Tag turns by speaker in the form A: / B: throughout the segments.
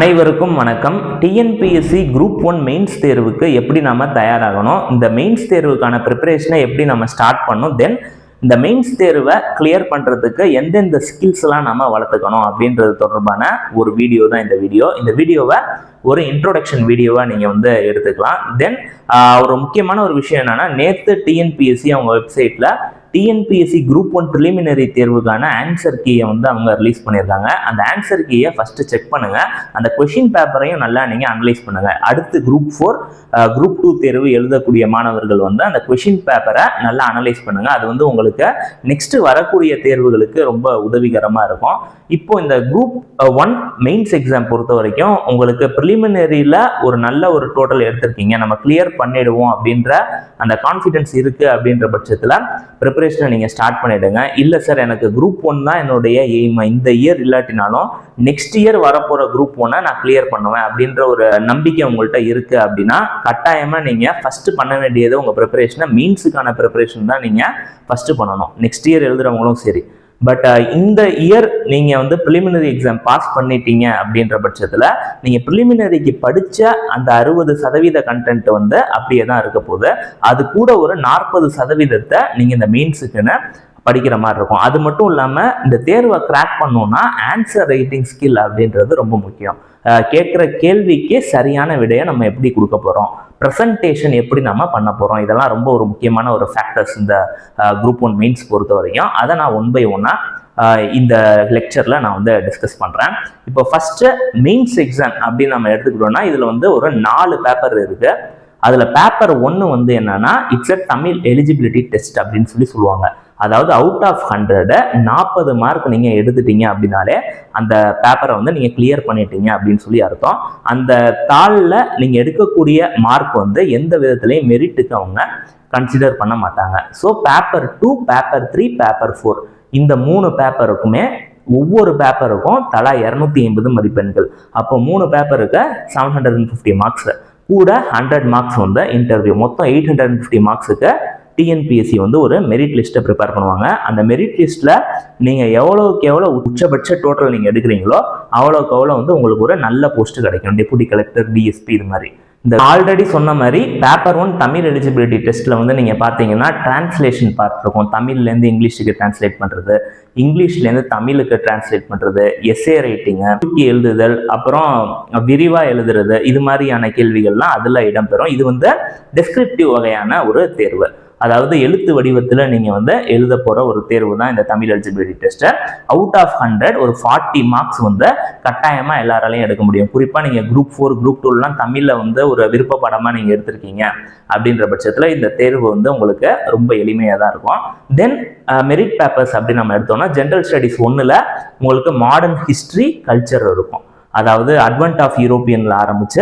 A: அனைவருக்கும் வணக்கம். TNPSC group one mains தேர்வுக்கு எப்படி நம்ம தயாராகணும்? இந்த மெயின்ஸ் தேர்வுக்கான ப்ரிப்பரேஷனை எப்படி நம்ம ஸ்டார்ட் பண்ணணும்? தென் இந்த மெயின்ஸ் தேர்வை கிளியர் பண்ணுறதுக்கு எந்தெந்த ஸ்கில்ஸ்லாம் நம்ம வளர்த்துக்கணும் அப்படின்றது தொடர்பான ஒரு வீடியோ தான் இந்த வீடியோ இந்த வீடியோவை ஒரு இன்ட்ரோடக்ஷன் வீடியோவாக நீங்கள் வந்து எடுத்துக்கலாம். தென் ஒரு முக்கியமான ஒரு விஷயம் என்னென்னா நேற்று டிஎன்பிஎஸ்சி அவங்க வெப்சைட்டில் டிஎன்பிஎஸ்சி குரூப் ஒன் ப்ரிலிமினரி தேர்வுக்கான ஆன்சர் கீயை வந்து அவங்க ரிலீஸ் பண்ணியிருக்காங்க. அந்த ஆன்சர் கீயை ஃபஸ்ட்டு செக் பண்ணுங்க. அந்த கொஷின் பேப்பரையும் நல்லா நீங்கள் அனலைஸ் பண்ணுங்க. அடுத்து குரூப் ஃபோர் குரூப் டூ தேர்வு எழுதக்கூடிய மாணவர்கள் வந்து அந்த கொஷின் பேப்பரை நல்லா அனலைஸ் பண்ணுங்க. அது வந்து உங்களுக்கு நெக்ஸ்ட் வரக்கூடிய தேர்வுகளுக்கு ரொம்ப உதவிகரமாக இருக்கும். இப்போ இந்த குரூப் ஒன் மெயின்ஸ் எக்ஸாம் பொறுத்த வரைக்கும் உங்களுக்கு ப்ரிலிமினரியில் ஒரு நல்ல ஒரு டோட்டல் எடுத்திருக்கீங்க. நம்ம கிளியர் பண்ணிடுவோம் அப்படின்ற அந்த கான்ஃபிடென்ஸ் இருக்கு அப்படின்ற பட்சத்தில் ப்ரிப்பரேஷனை நீங்கள் ஸ்டார்ட் பண்ணிடுங்க. இல்லை சார் எனக்கு குரூப் ஒன் தான் என்னுடைய எய்ம் இந்த இயர் இல்லாட்டினாலும் நெக்ஸ்ட் இயர் வரப்போகிற குரூப் ஒன்னை நான் கிளியர் பண்ணுவேன் அப்படின்ற ஒரு நம்பிக்கை உங்கள்கிட்ட இருக்குது அப்படின்னா கட்டாயமாக நீங்கள் ஃபஸ்ட்டு பண்ண வேண்டியது உங்கள் ப்ரிப்பரேஷனை மீன்ஸுக்கான ப்ரிப்பரேஷன் தான் நீங்கள் ஃபஸ்ட்டு பண்ணணும். நெக்ஸ்ட் இயர் எழுதுகிறவங்களும் சரி. பட் uh, இந்த இயர் நீங்கள் வந்து ப்ரிலிமினரி எக்ஸாம் பாஸ் பண்ணிட்டீங்க அப்படின்ற பட்சத்தில் நீங்கள் ப்ரிலிமினரிக்கு படித்த அந்த அறுபது சதவீத கண்டென்ட் வந்து அப்படியே தான் இருக்க போகுது. அது கூட ஒரு நாற்பது சதவீதத்தை நீங்கள் இந்த மெயின்ஸுக்குன்னு படிக்கிற மாதிரி இருக்கும். அது மட்டும் இல்லாமல் இந்த தேர்வை கிராக் பண்ணோன்னா ஆன்சர் ரைட்டிங் ஸ்கில் அப்படின்றது ரொம்ப முக்கியம். கேட்குற கேள்விக்கு சரியான விடையை நம்ம எப்படி கொடுக்க போகிறோம் ப்ரெசன்டேஷன் எப்படி நம்ம பண்ண போகிறோம் இதெல்லாம் ரொம்ப ஒரு முக்கியமான ஒரு ஃபேக்டர்ஸ் இந்த குரூப் ஒன் மெயின்ஸ் பொறுத்த வரைக்கும் அதை நான் ஒன் பை ஒன்னாக இந்த லெக்சரில் நான் வந்து டிஸ்கஸ் பண்ணுறேன் இப்போ ஃபஸ்ட்டு மெயின்ஸ் எக்ஸாம் அப்படின்னு நம்ம எடுத்துக்கிட்டோம்னா இதில் வந்து ஒரு நாலு பேப்பர் இருக்குது அதில் பேப்பர் ஒன்று வந்து என்னன்னா it's a Tamil eligibility test அப்படின்னு சொல்லி சொல்லுவாங்க. அதாவது அவுட் ஆஃப் ஹண்ட்ரடை நாற்பது மார்க் நீங்கள் எடுத்துட்டீங்க அப்படின்னாலே அந்த பேப்பரை வந்து நீங்கள் கிளியர் பண்ணிட்டீங்க அப்படின்னு சொல்லி அர்த்தம். அந்த தாளில் நீங்கள் எடுக்கக்கூடிய மார்க் வந்து எந்த விதத்துலையும் மெரிட்டுக்கு அவங்க கன்சிடர் பண்ண மாட்டாங்க. So paper two paper three paper four இந்த மூணு பேப்பருக்குமே ஒவ்வொரு பேப்பருக்கும் தலா இரநூத்தி ஐம்பது மதிப்பெண்கள். அப்போ மூணு பேப்பருக்கு seven hundred and fifty marks கூட ஹண்ட்ரட் மார்க்ஸ் வந்து இன்டர்வியூ மொத்தம் எயிட் ஹண்ட்ரட் அண்ட் ஃபிஃப்டி மார்க்ஸுக்கு டிஎன்பிஎஸ்சி வந்து ஒரு மெரிட் லிஸ்ட்டை ப்ரிப்பேர் பண்ணுவாங்க. அந்த மெரிட் லிஸ்ட்டில் நீங்கள் எவ்வளோக்கு எவ்வளோ உச்சபட்ச டோட்டல் நீங்கள் எடுக்கிறீங்களோ அவ்வளோக்கு அவ்வளோ வந்து உங்களுக்கு ஒரு நல்ல போஸ்ட் கிடைக்கும். டெபுட்டி கலெக்டர் டிஎஸ்பி இது மாதிரி. இந்த ஆல்ரெடி சொன்ன மாதிரி பேப்பர் ஒன் தமிழ் எலிஜிபிலிட்டி டெஸ்ட்டில் வந்து நீங்கள் பார்த்தீங்கன்னா டிரான்ஸ்லேஷன் பார்ட் இருக்கும். தமிழ்லேருந்து இங்கிலீஷுக்கு டிரான்ஸ்லேட் பண்ணுறது இங்கிலீஷ்லேருந்து தமிழுக்கு டிரான்ஸ்லேட் பண்ணுறது எஸ்ஏ ரைட்டிங்கு தூக்கி எழுதுதல் அப்புறம் விரிவாக எழுதுறது இது மாதிரியான கேள்விகள்லாம் அதில் இடம்பெறும். இது வந்து டெஸ்கிரிப்டிவ் வகையான ஒரு தேர்வு. அதாவது எழுத்து வடிவத்தில் நீங்கள் வந்து எழுத போகிற ஒரு தேர்வு தான் இந்த தமிழ் எலிஜிபிலிட்டி டெஸ்ட்டை அவுட் ஆஃப் ஹண்ட்ரட் ஒரு ஃபார்ட்டி மார்க்ஸ் வந்து கட்டாயமாக எல்லாராலையும் எடுக்க முடியும். குறிப்பாக நீங்கள் குரூப் ஃபோர் குரூப் டூலாம் தமிழில் வந்து ஒரு விருப்ப படமாக நீங்கள் எடுத்திருக்கீங்க அப்படின்ற பட்சத்தில் இந்த தேர்வு வந்து உங்களுக்கு ரொம்ப எளிமையாக தான் இருக்கும். தென் மெரிட் பேப்பர்ஸ் அப்படின்னு நம்ம எடுத்தோம்னா ஜென்ரல் ஸ்டடீஸ் ஒன்றில் உங்களுக்கு மாடர்ன் ஹிஸ்ட்ரி கல்ச்சர் இருக்கும். அதாவது அட்வென்ட் ஆஃப் யூரோப்பியனில் ஆரம்பித்த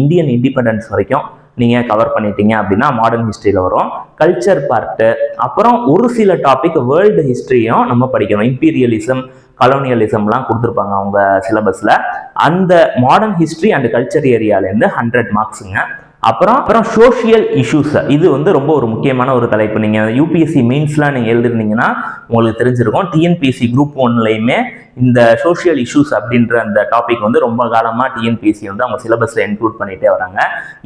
A: இந்தியன் இண்டிபெண்டன்ஸ் வரைக்கும் நீங்கள் கவர் பண்ணிட்டீங்க அப்படின்னா மாடர்ன் ஹிஸ்ட்ரியில் வரும். கல்ச்சர் பார்ட்டு அப்புறம் ஒரு சில டாபிக் வேர்ல்டு ஹிஸ்ட்ரியும் நம்ம படிக்கணும். இம்பீரியலிசம் கலோனியலிசம்லாம் கொடுத்துருப்பாங்க அவங்க சிலபஸில் அந்த மாடர்ன் ஹிஸ்ட்ரி அண்ட் கல்ச்சர் ஏரியாலேருந்து ஹண்ட்ரட் மார்க்ஸுங்க அப்புறம் அப்புறம் சோஷியல் இஷ்யூஸ் இது வந்து ரொம்ப ஒரு முக்கியமான ஒரு தலைப்பு. நீங்கள் யூபிஎஸ்சி மெயின்ஸ்லாம் நீங்கள் எழுதிருந்தீங்கன்னா உங்களுக்கு தெரிஞ்சிருக்கும். டிஎன்பிஎஸ்சி குரூப் ஒன்லையுமே இந்த சோஷியல் இஷ்யூஸ் அப்படின்ற அந்த டாபிக் வந்து ரொம்ப காலமாக டிஎன்பிஎஸ்சி வந்து அவங்க சிலபஸில் இன்க்ளூட் பண்ணிகிட்டே வராங்க.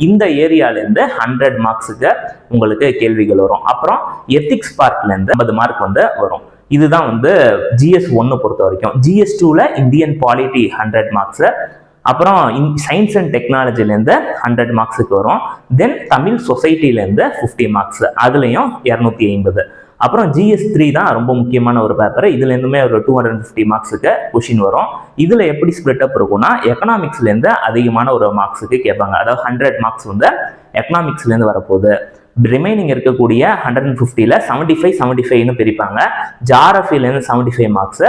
A: இந்த ஏரியாலேருந்து ஹண்ட்ரட் மார்க்ஸுக்கு உங்களுக்கு கேள்விகள் வரும். அப்புறம் எத்திக்ஸ் பார்ட்லேருந்து ஐம்பது மார்க் வந்து வரும். இதுதான் வந்து ஜிஎஸ் ஒன்று பொறுத்த வரைக்கும் ஜிஎஸ் டூவில் இந்தியன் பாலிட்டி ஹண்ட்ரட் மார்க்ஸு அப்புறம் சயின்ஸ் அண்ட் டெக்னாலஜிலேருந்து ஹண்ட்ரட் மார்க்ஸுக்கு வரும். தென் தமிழ் சொசைட்டிலேருந்து ஃபிஃப்டி மார்க்ஸ் அதுலேயும் இரநூத்தி ஐம்பது. அப்புறம் ஜிஎஸ் த்ரீ தான் ரொம்ப முக்கியமான ஒரு பேப்பர் இதுலேருந்துமே ஒரு டூ ஹண்ட்ரட் ஃபிஃப்டி மார்க்ஸுக்கு கொஷின் வரும். இதில் எப்படி ஸ்ப்ளிட் அப் இருக்கும்னா எக்கனாமிக்ஸ்லேருந்து அதிகமான ஒரு மார்க்ஸுக்கு கேட்பாங்க. அதாவது ஹண்ட்ரட் மார்க்ஸ் வந்து எக்கனாமிக்ஸ்லேருந்து வரப்போகுது. ரிமைனிங் இருக்கக்கூடிய ஹண்ட்ரட் அண்ட் ஃபிஃப்டியில் செவன்டி ஃபைவ் செவன்டி ஃபைவ்னு பிரிப்பாங்க. ஜாரஃபிலேருந்து seventy five marks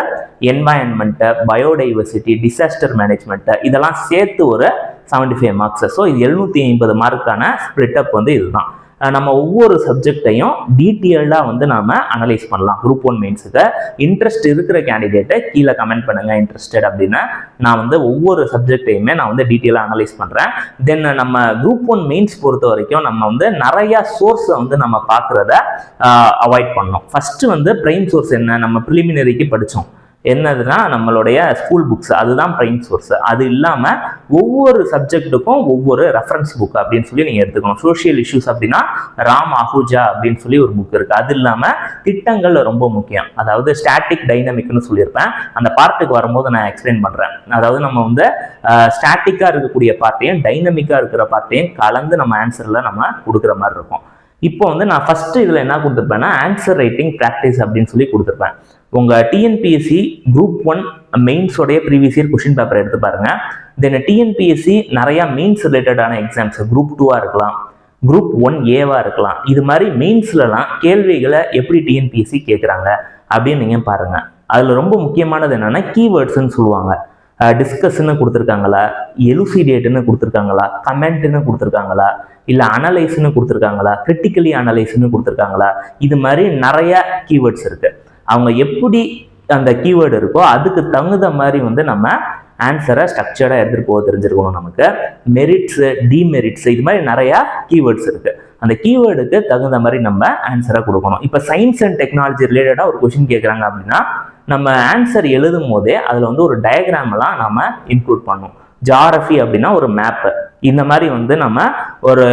A: environment biodiversity disaster management இதெல்லாம் சேர்த்து ஒரு செவன்டி ஃபைவ் மார்க்ஸ் ஸோ இது எழுநூற்றி ஐம்பது மார்க்கான ஸ்ப்ளிட் அப் வந்து இதுதான். நம்ம ஒவ்வொரு சப்ஜெக்டையும் டீட்டெயில்டாக வந்து நாம் அனலைஸ் பண்ணலாம். குரூப் ஒன் மெயின்ஸுக்கு இன்ட்ரெஸ்ட் இருக்கிற கேண்டிடேட்டை கீழே கமெண்ட் பண்ணுங்க இன்ட்ரெஸ்டட் அப்படின்னு. நான் வந்து ஒவ்வொரு சப்ஜெக்டையுமே நான் வந்து டீட்டெயிலாக அனலைஸ் பண்ணுறேன் தென் நம்ம குரூப் ஒன் மெயின்ஸ் பொறுத்த வரைக்கும் நம்ம வந்து நிறைய சோர்ஸை வந்து நம்ம பார்க்குறத அவாய்ட் பண்ணோம். ஃபர்ஸ்ட் வந்து பிரைம் சோர்ஸ் என்ன? நம்ம ப்ரிலிமினரிக்கு படித்தோம் என்னதுன்னா நம்மளுடைய ஸ்கூல் புக்ஸ் அதுதான் பிரைம் சோர்ஸ் அது இல்லாமல் ஒவ்வொரு சப்ஜெக்ட்டுக்கும் ஒவ்வொரு ரெஃபரன்ஸ் புக் அப்படின்னு சொல்லி நீங்கள் எடுத்துக்கணும். சோஷியல் இஷ்யூஸ் அப்படின்னா ராம் அஹூஜா அப்படின்னு சொல்லி ஒரு புக் இருக்குது அது இல்லாமல் திட்டங்கள் ரொம்ப முக்கியம். அதாவது ஸ்டாட்டிக் டைனமிக்னு சொல்லியிருப்பேன். அந்த பார்ட்டுக்கு வரும்போது நான் எக்ஸ்பிளைன் பண்ணுறேன் அதாவது நம்ம வந்து ஸ்டாட்டிக்காக இருக்கக்கூடிய பார்ட்டையும் டைனமிக்காக இருக்கிற பார்ட்டையும் கலந்து நம்ம ஆன்சரில் நம்ம கொடுக்குற மாதிரி இருக்கும். இப்போ வந்து நான் ஃபஸ்ட்டு இதில் என்ன கொடுத்துருப்பேன்னா ஆன்சர் ரைட்டிங் ப்ராக்டிஸ் அப்படின்னு சொல்லி கொடுத்துருப்பேன். உங்கள் டிஎன்பிஎஸ்சி குரூப் ஒன் மெயின்ஸோடைய ப்ரீவியஸ் இயர் கொஷின் பேப்பர் எடுத்து பாருங்கள் தென் டிஎன்பிஎஸ்சி நிறையா மெயின்ஸ் ரிலேட்டடான எக்ஸாம்ஸ் குரூப் டூவாக இருக்கலாம் குரூப் ஒன் ஏவாக இருக்கலாம். இது மாதிரி மெயின்ஸ்லலாம் கேள்விகளை எப்படி டிஎன்பிஎஸ்சி கேட்குறாங்க அப்படின்னு நீங்கள் பாருங்கள் அதில் ரொம்ப முக்கியமானது என்னென்னா கீவேர்ட்ஸ்ன்னு சொல்லுவாங்க. டிஸ்கஸ்ன்னு கொடுத்துருக்காங்களா? எலுசிடேட்டுன்னு கொடுத்துருக்காங்களா? கமெண்ட்னு கொடுத்துருக்காங்களா? இல்லை அனலைஸ்ன்னு கொடுத்துருக்காங்களா? கிரிட்டிக்கலி அனலைஸ்னு கொடுத்துருக்காங்களா? இது மாதிரி நிறைய கீவேர்ட்ஸ் இருக்குது அவங்க எப்படி அந்த கீவேர்டு இருக்கோ அதுக்கு தகுந்த மாதிரி வந்து நம்ம ஆன்சரை ஸ்ட்ரக்சர்டாக எடுத்துகிட்டு போக தெரிஞ்சிருக்கணும் நமக்கு. மெரிட்ஸு டிமெரிட்ஸ் இது மாதிரி நிறையா கீவேர்ட்ஸ் இருக்குது அந்த கீவேர்டுக்கு தகுந்த மாதிரி நம்ம ஆன்சரை கொடுக்கணும். இப்போ சயின்ஸ் அண்ட் டெக்னாலஜி ரிலேட்டடாக ஒரு கொஷின் கேட்குறாங்க அப்படின்னா நம்ம ஆன்சர் எழுதும் போதே அதில் வந்து ஒரு டயக்ராம்லாம் நம்ம இன்க்ளூட் பண்ணணும். ஜாரஃபி அப்படின்னா ஒரு மேப்பு இந்த மாதிரி வந்து நம்ம ஒரு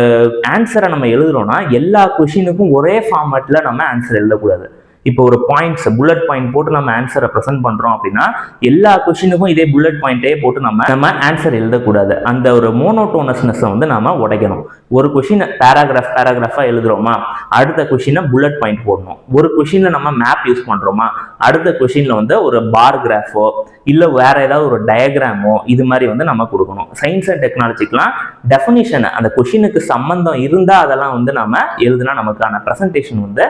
A: ஆன்சரை நம்ம எழுதுறோம்னா எல்லா கொஷினுக்கும் ஒரே ஃபார்மேட்டில் நம்ம ஆன்சர் எழுதக்கூடாது. இப்போ ஒரு பாயிண்ட்ஸ் புல்லட் பாயிண்ட் போட்டு நம்ம ஆன்சரை ப்ரெசென்ட் பண்ணுறோம் அப்படின்னா எல்லா கொஷினுக்கும் இதே புல்லட் பாயிண்டே போட்டு நம்ம நம்ம ஆன்சர் எழுதக்கூடாது. அந்த ஒரு மோனோட்டோனஸ்னஸை வந்து நம்ம உடைக்கணும். ஒரு கொஷினை பேராகிராஃப் பேராகிராஃபாக எழுதுறோமா? அடுத்த கொஷினை புல்லட் பாயிண்ட் போடணும். ஒரு கொஷினில் நம்ம மேப் யூஸ் பண்ணுறோமா அடுத்த கொஷினில் வந்து ஒரு பார் கிராஃபோ இல்லை வேற ஏதாவது ஒரு டயக்ராமோ இது மாதிரி வந்து நம்ம கொடுக்கணும். சயின்ஸ் அண்ட் டெக்னாலஜிக்கெலாம் டெஃபினிஷன் அந்த கொஷினுக்கு சம்மந்தம் இருந்தால் அதெல்லாம் வந்து நம்ம எழுதுனா நமக்கான ப்ரெசன்டேஷன் வந்து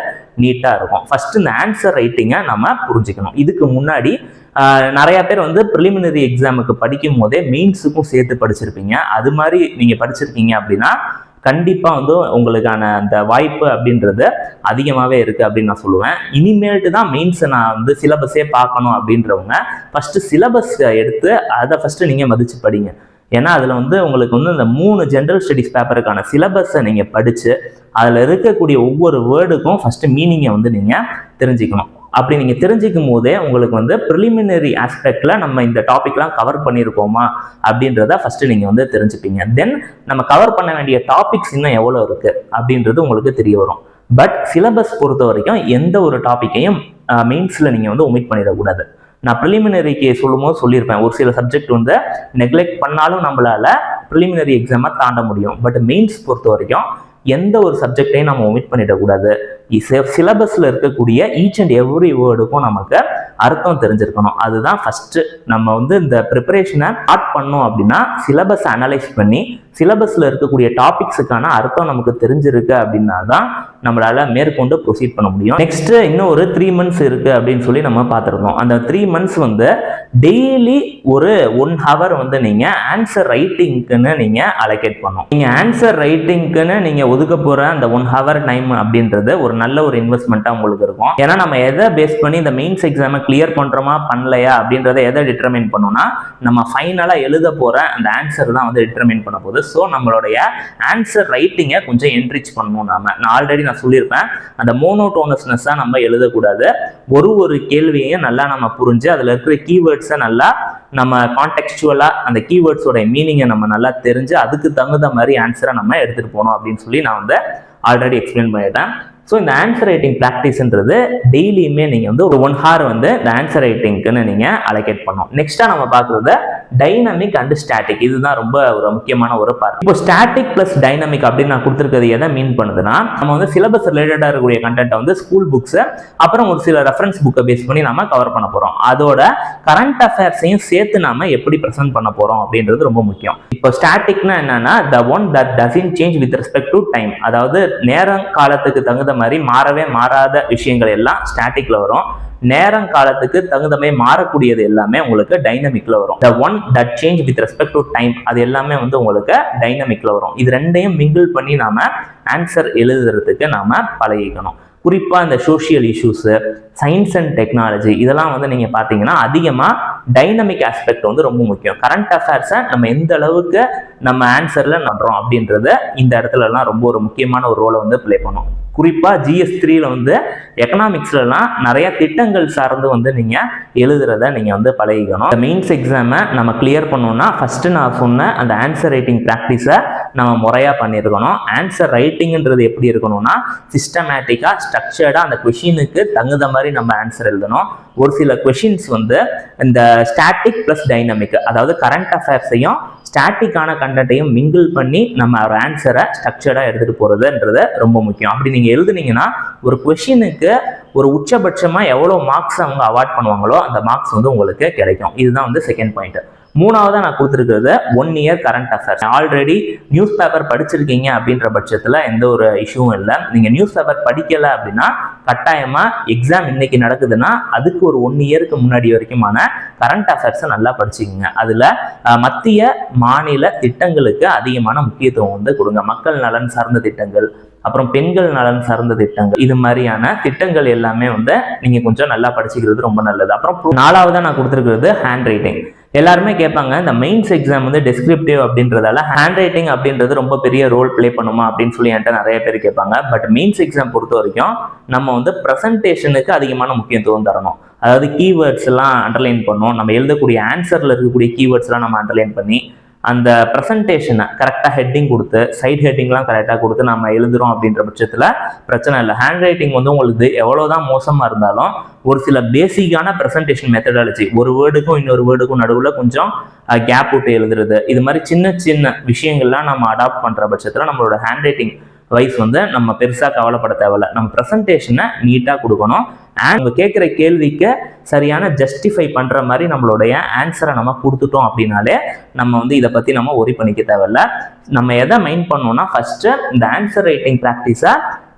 A: நீட்டாக இருக்கும். ஃபர்ஸ்ட் இந்த ஆன்சர் ரைட்டிங்கை நம்ம புரிஞ்சுக்கணும். இதுக்கு முன்னாடி நிறைய பேர் வந்து ப்ரிலிமினரி எக்ஸாமுக்கு படிக்கும் போதே மெயின்ஸுக்கும் சேர்த்து படிச்சிருப்பீங்க. அது மாதிரி நீங்கள் படிச்சிருக்கீங்க அப்படின்னா கண்டிப்பாக வந்து உங்களுக்கான அந்த வாய்ப்பு அப்படின்றது அதிகமாகவே இருக்குது அப்படின்னு நான் சொல்லுவேன். இனிமேல்ட்டு தான் மெயின்ஸை நான் வந்து சிலபஸே பார்க்கணும் அப்படின்றவங்க ஃபஸ்ட்டு சிலபஸ் எடுத்து அதை ஃபஸ்ட்டு நீங்கள் மதித்து படிங்க. ஏன்னா அதில் வந்து உங்களுக்கு வந்து இந்த மூணு ஜென்ரல் ஸ்டடிஸ் பேப்பருக்கான சிலபஸை நீங்கள் படித்து அதில் இருக்கக்கூடிய ஒவ்வொரு வேர்டுக்கும் ஃபஸ்ட்டு மீனிங்கை வந்து நீங்கள் தெரிஞ்சுக்கணும். அப்படி நீங்கள் தெரிஞ்சிக்கும் போதே உங்களுக்கு வந்து ப்ரிலிமினரி ஆஸ்பெக்டில் நம்ம இந்த டாபிக்லாம் கவர் பண்ணியிருக்கோமா அப்படின்றத ஃபஸ்ட்டு நீங்கள் வந்து தெரிஞ்சுப்பீங்க. தென் நம்ம கவர் பண்ண வேண்டிய டாபிக்ஸ் இன்னும் எவ்வளோ இருக்குது அப்படின்றது உங்களுக்கு தெரிய வரும். பட் சிலபஸ் பொறுத்த வரைக்கும் எந்த ஒரு டாப்பிக்கையும் மெயின்ஸில் நீங்கள் வந்து ஒமிட் பண்ணிடக்கூடாது. நான் ப்ரிலிமினரிக்கு சொல்லும் போது சொல்லியிருப்பேன். ஒரு சில சப்ஜெக்ட் வந்து நெக்லெக்ட் பண்ணாலும் நம்மளால ப்ரிலிமினரி எக்ஸாமை தாண்ட முடியும். பட் மெயின்ஸ் பொறுத்த வரைக்கும் எந்த ஒரு சப்ஜெக்டையும் நம்ம ஒமிட் பண்ணிடக்கூடாது. சிலபஸில் இருக்கக்கூடிய ஈச் அண்ட் எவ்ரி வேர்டுக்கும் நமக்கு அர்த்தம் தெரிஞ்சிருக்கணும். அதுதான் ஃபஸ்ட்டு நம்ம வந்து இந்த ப்ரிப்பரேஷனை ஸ்டார்ட் பண்ணோம் அப்படின்னா சிலபஸ் அனலைஸ் பண்ணி சிலபஸில் இருக்கக்கூடிய டாபிக்ஸுக்கான அர்த்தம் நமக்கு தெரிஞ்சிருக்கு அப்படின்னா தான் நம்மளால மேற்கொண்டு ப்ரொசீட் பண்ண முடியும். நெக்ஸ்ட் இன்னும் ஒரு த்ரீ மந்த்ஸ் இருக்கு அப்படின்னு சொல்லி நம்ம பார்த்துருக்கோம் அந்த த்ரீ மந்த்ஸ் வந்து டெய்லி ஒரு ஒன் ஹவர் வந்து நீங்க ஆன்சர் ரைட்டிங்க்குன்னு நீங்க அலோகேட் பண்ணும் நீங்க ஆன்சர் ரைட்டிங்க்குன்னு நீங்க ஒதுக்க போற அந்த ஒன் ஹவர் டைம் அப்படின்றது ஒரு நல்ல ஒரு இன்வெஸ்ட்மெண்ட்டாக உங்களுக்கு இருக்கும். ஏன்னா நம்ம எதை பேஸ் பண்ணி இந்த மெயின்ஸ் எக்ஸாமை கிளியர் பண்றோமா பண்ணலையா அப்படின்றத எதை டிட்டர்மைன் பண்ணோம்னா நம்ம ஃபைனலாக எழுத போற அந்த ஆன்சர் தான் வந்து டிட்டர்மைன் பண்ண போகுது. ஸோ நம்மளுடைய ஆன்சர் ரைட்டிங்கை கொஞ்சம் என்ரிச் பண்ணணும் நாம. நான் ஆல்ரெடி நான் சொல்லியிருப்பேன். அந்த மோனோடோனஸ்னஸாக நம்ம எழுதக்கூடாது. ஒரு ஒரு கேள்வியையும் நல்லா நம்ம புரிஞ்சு அதில் இருக்கிற கீவேர்ட்ஸை நல்லா நம்ம கான்டெக்சுவலாக அந்த கீவேர்ட்ஸோட மீனிங்கை நம்ம நல்லா தெரிஞ்சு அதுக்கு தகுந்த மாதிரி ஆன்சரை நம்ம எடுத்துகிட்டு போகணும் அப்படின்னு சொல்லி நான் வந்து ஆல்ரெடி எக்ஸ்பிளைன் பண்ணிட்டேன். ஸோ இந்த ஆன்சர் ரைட்டிங் ப்ராக்டிஸ்ன்றது டெய்லியுமே நீங்கள் வந்து ஒரு ஒன் ஹார் வந்து இந்த ஆன்சர் ரைட்டிங்க்குன்னு நீங்கள் அலோகேட் பண்ணணும். நெக்ஸ்ட்டாக நம்ம பார்க்குறது டைனமிக் அண்ட் ஸ்டாட்டிக் இதுதான் ரொம்ப ஒரு முக்கியமான ஒரு பார்ட் இப்போ ஸ்டாட்டிக் ப்ளஸ் டைனமிக் அப்படின்னு நான் கொடுத்துருக்கிறது எதை மீன் பண்ணுதுன்னா நம்ம வந்து சிலபஸ் ரிலேட்டடாக இருக்கக்கூடிய கண்டென்ட்டை வந்து ஸ்கூல் புக்ஸை அப்புறம் ஒரு சில ரெஃபரன்ஸ் புக்கை பேஸ் பண்ணி நம்ம கவர் பண்ண போகிறோம் அதோட கரண்ட் அஃபேர்ஸையும் சேர்த்து நாம எப்படி ப்ரெசென்ட் பண்ண போகிறோம் அப்படின்றது ரொம்ப முக்கியம். இப்போ ஸ்டாட்டிக்னா என்னன்னா the one that doesn't change with respect to time அதாவது நேரம் காலத்துக்கு தகுந்த மாதிரி மாறவே மாறாத விஷயங்கள் எல்லாம் ஸ்டாட்டிக்ல வரும். நேரம் காலத்துக்கு தகுந்த மாதிரி மாறக்கூடியது எல்லாமே உங்களுக்கு டைனமிக்ல வரும். The one that change with respect to time அது எல்லாமே வந்து உங்களுக்கு டைனமிக்ல வரும். இது ரெண்டையும் மிங்கிள் பண்ணி நாம ஆன்சர் எழுதுறதுக்கு நாம பழகிக்கணும். குறிப்பாக இந்த social issues science and technology இதெல்லாம் வந்து நீங்கள் பார்த்தீங்கன்னா அதிகமாக டைனமிக் ஆஸ்பெக்ட் வந்து ரொம்ப முக்கியம். கரண்ட் அஃபேர்ஸை நம்ம எந்த அளவுக்கு நம்ம ஆன்சரில் நடுறோம் அப்படின்றது இந்த இடத்துலலாம் ரொம்ப ஒரு முக்கியமான ஒரு ரோலை வந்து ப்ளே பண்ணும். குறிப்பாக ஜிஎஸ் த்ரீயில் வந்து எக்கனாமிக்ஸ்லலாம் நிறைய திட்டங்கள் சார்ந்து வந்து நீங்கள் எழுதுறத நீங்கள் வந்து பழகிக்கணும். இந்த மெயின்ஸ் எக்ஸாமை நம்ம கிளியர் பண்ணோம்னா ஃபஸ்ட்டு நான் சொன்ன அந்த ஆன்சர் ரைட்டிங் ப்ராக்டிஸை நம்ம முறையாக பண்ணியிருக்கணும். ஆன்சர் ரைட்டிங்ன்றது எப்படி இருக்கணும்னா சிஸ்டமேட்டிக்காக ஸ்ட்ரக்சர்டாக அந்த கொஷினுக்கு தகுந்த மாதிரி நம்ம ஆன்சர் எழுதணும். ஒரு சில கொஷின்ஸ் வந்து இந்த ஸ்டாட்டிக் ப்ளஸ் டைனமிக் அதாவது கரண்ட் அஃபேர்ஸையும் ஸ்டாட்டிக்கான கண்டென்ட்டையும் மிங்கிள் பண்ணி நம்ம ஒரு ஆன்சரை ஸ்ட்ரக்சர்டாக எடுத்துகிட்டு போகிறதுன்றது ரொம்ப முக்கியம். அப்படி நீங்கள் எழுதுனீங்கன்னா ஒரு கொஷினுக்கு ஒரு உச்சபட்சமாக எவ்வளோ மார்க்ஸ் அவங்க அவார்ட் பண்ணுவாங்களோ அந்த மார்க்ஸ் வந்து உங்களுக்கு கிடைக்கும். இதுதான் வந்து செகண்ட் பாயிண்ட் மூணாவதாக நான் கொடுத்துருக்கிறது one year current affairs already newspaper படிச்சிருக்கீங்க அப்படின்ற பட்சத்தில் எந்த ஒரு இஷ்யூவும் இல்லை. நீங்கள் நியூஸ் பேப்பர் படிக்கலை அப்படின்னா கட்டாயமாக எக்ஸாம் இன்னைக்கு நடக்குதுன்னா அதுக்கு ஒரு ஒன் இயருக்கு முன்னாடி வரைக்குமான கரண்ட் அஃபேர்ஸை நல்லா படிச்சுக்கோங்க. அதில் மத்திய மாநில திட்டங்களுக்கு அதிகமான முக்கியத்துவம் வந்து கொடுங்க. மக்கள் நலன் சார்ந்த திட்டங்கள் அப்புறம் பெண்கள் நலன் சார்ந்த திட்டங்கள் இது மாதிரியான திட்டங்கள் எல்லாமே வந்து நீங்கள் கொஞ்சம் நல்லா படிச்சுக்கிறது ரொம்ப நல்லது. அப்புறம் நாலாவதாக நான் கொடுத்துருக்கிறது ஹேண்ட் ரைட்டிங் எல்லாருமே கேட்பாங்க இந்த மெயின்ஸ் எக்ஸாம் வந்து டெஸ்கிரிப்டிவ் அப்படின்றதால ஹேண்ட் ரைட்டிங் அப்படின்றது ரொம்ப பெரிய ரோல் ப்ளே பண்ணுமா அப்படின்னு சொல்லி என்கிட்ட நிறைய பேர் கேட்பாங்க. பட் மெயின்ஸ் எக்ஸாம் பொறுத்த வரைக்கும் நம்ம வந்து ப்ரெசன்டேஷனுக்கு அதிகமான முக்கியத்துவம் தரணும். அதாவது கீவேர்ட்ஸ் எல்லாம் அண்டர்லைன் பண்ணணும். நம்ம எழுதக்கூடிய ஆன்சரில் இருக்கக்கூடிய கீவேர்ட்ஸ்லாம் நம்ம அண்டர்லைன் பண்ணி அந்த ப்ரெசன்டேஷனை கரெக்டாக ஹெட்டிங் கொடுத்து சைட் ஹெட்டிங்லாம் கரெக்டாக கொடுத்து நம்ம எழுதுகிறோம் அப்படின்ற பட்சத்தில் பிரச்சனை இல்லை. ஹேண்ட் ரைட்டிங் வந்து உங்களுக்கு எவ்வளோதான் மோசமாக இருந்தாலும் ஒரு சில பேசிக்கான ப்ரெசன்டேஷன் மெத்தடாலஜி ஒரு வேர்டுக்கும் இன்னொரு வேர்டுக்கும் நடுவில் கொஞ்சம் கேப் விட்டு எழுதுறது இது மாதிரி சின்ன சின்ன விஷயங்கள்லாம் நம்ம அடாப்ட் பண்ணுற பட்சத்தில் நம்மளோட ஹேண்ட் ரைட்டிங் வைஸ் வந்து நம்ம பெருசாக கவலைப்பட தேவையில்ல. நம்ம ப்ரெசன்டேஷனை நீட்டாக கொடுக்கணும். அண்ட் கேட்குற கேள்விக்கு சரியான ஜஸ்டிஃபை பண்ணுற மாதிரி நம்மளுடைய ஆன்சரை நம்ம கொடுத்துட்டோம் அப்படின்னாலே நம்ம வந்து இதை பற்றி நம்ம ஒரி பண்ணிக்க தேவையில்ல. நம்ம எதை மைண்ட் பண்ணோம்னா ஃபஸ்ட்டு இந்த ஆன்சர் ரைட்டிங் ப்ராக்டிஸை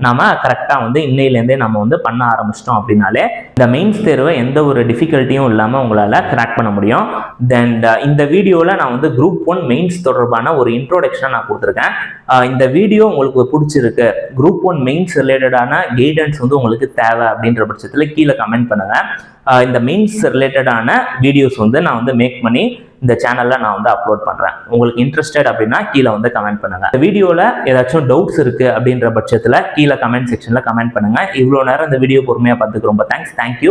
A: நம்ம கரெக்டாக வந்து இன்னையிலேருந்தே நம்ம வந்து பண்ண ஆரம்பிச்சிட்டோம் அப்படின்னாலே இந்த மெயின்ஸ் தேர்வை எந்த ஒரு டிஃபிகல்ட்டியும் இல்லாமல் உங்களால் கிராக் பண்ண முடியும். தென் uh, இந்த வீடியோவில் நான் வந்து குரூப் ஒன் மெயின்ஸ் தொடர்பான ஒரு இன்ட்ரோடக்ஷனை நான் கொடுத்துருக்கேன். Uh, இந்த வீடியோ உங்களுக்கு பிடிச்சிருக்கு. குரூப் ஒன் மெயின்ஸ் ரிலேட்டடான கைடன்ஸ் வந்து உங்களுக்கு தேவை அப்படின்ற பட்சத்தில் கீழே கமெண்ட் பண்ணுங்கள் இந்த மீன்ஸ் ரிலேட்டடான வீடியோஸ் வந்து நான் வந்து மேக் பண்ணி இந்த சேனலில் நான் வந்து அப்லோட் பண்ணுறேன் உங்களுக்கு இன்ட்ரெஸ்டட் அப்படின்னா கீழே வந்து கமெண்ட் பண்ணுங்கள் இந்த வீடியோவில் ஏதாச்சும் டவுட்ஸ் இருக்குது அப்படின்ற பட்சத்தில் கீழே கமெண்ட் செக்ஷனில் கமெண்ட் பண்ணுங்கள் இவ்வளோ நேரம் இந்த வீடியோ பொறுமையாக பார்த்துக்கு ரொம்ப தேங்க்ஸ் தேங்க்யூ